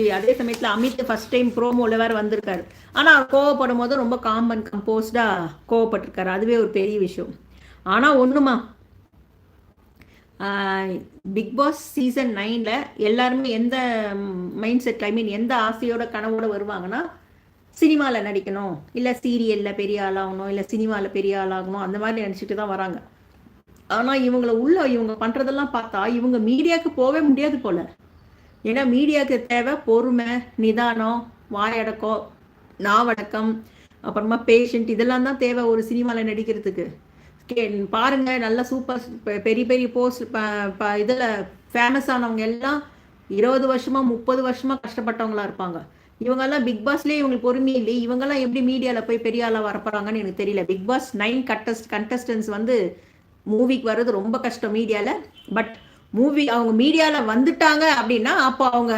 இருந்துச்சு அதே சமயத்தில் அமித் ஃபர்ஸ்ட் டைம் ப்ரோமோவில் வேறு வந்திருக்காரு. ஆனால் அவர் கோவப்படும் போது ரொம்ப காம்பன் கம்போஸ்டாக கோவப்பட்டிருக்காரு. அதுவே ஒரு பெரிய விஷயம். ஆனால் ஒன்றுமா பிக் பாஸ் சீசன் நைனில் எல்லாருமே எந்த மைண்ட் செட் ஐ மீன் எந்த ஆசையோட கனவோட வருவாங்கன்னா சினிமாவில் நடிக்கணும். இல்லை சீரியலில் பெரிய ஆளாகணும். இல்லை சினிமாவில் பெரிய ஆளாகணும். அந்த மாதிரி நினச்சிட்டு தான் வராங்க. ஆனால் இவங்களை உள்ள இவங்க பண்ணுறதெல்லாம் பார்த்தா இவங்க மீடியாவுக்கு போகவே முடியாது போல. ஏன்னா மீடியாவுக்கு தேவை பொறுமை நிதானம் வாயடக்கம் நாவடக்கம் அப்புறமா பேஷண்ட் இதெல்லாம் தான் தேவை ஒரு சினிமாவில் நடிக்கிறதுக்கு. கே பாருங்க நல்ல சூப்பர் பெரிய பெரிய போஸ்ட் இதில் ஃபேமஸ் ஆனவங்க எல்லாம் இருபது வருஷமா முப்பது வருஷமா கஷ்டப்பட்டவங்களா இருப்பாங்க. இவங்கெல்லாம் பிக் பாஸ்லேயே இவங்களுக்கு பொறுமை இல்லை இவங்கெல்லாம் எப்படி மீடியாவில் போய் பெரிய ஆளாக வரப்போறாங்கன்னு எனக்கு தெரியல. Bigg Boss nine contest contestants வந்து மூவிக்கு வர்றது ரொம்ப கஷ்டம் மீடியாவில் பட் மூவி அவங்க மீடியாவில் வந்துட்டாங்க அப்படின்னா அப்போ அவங்க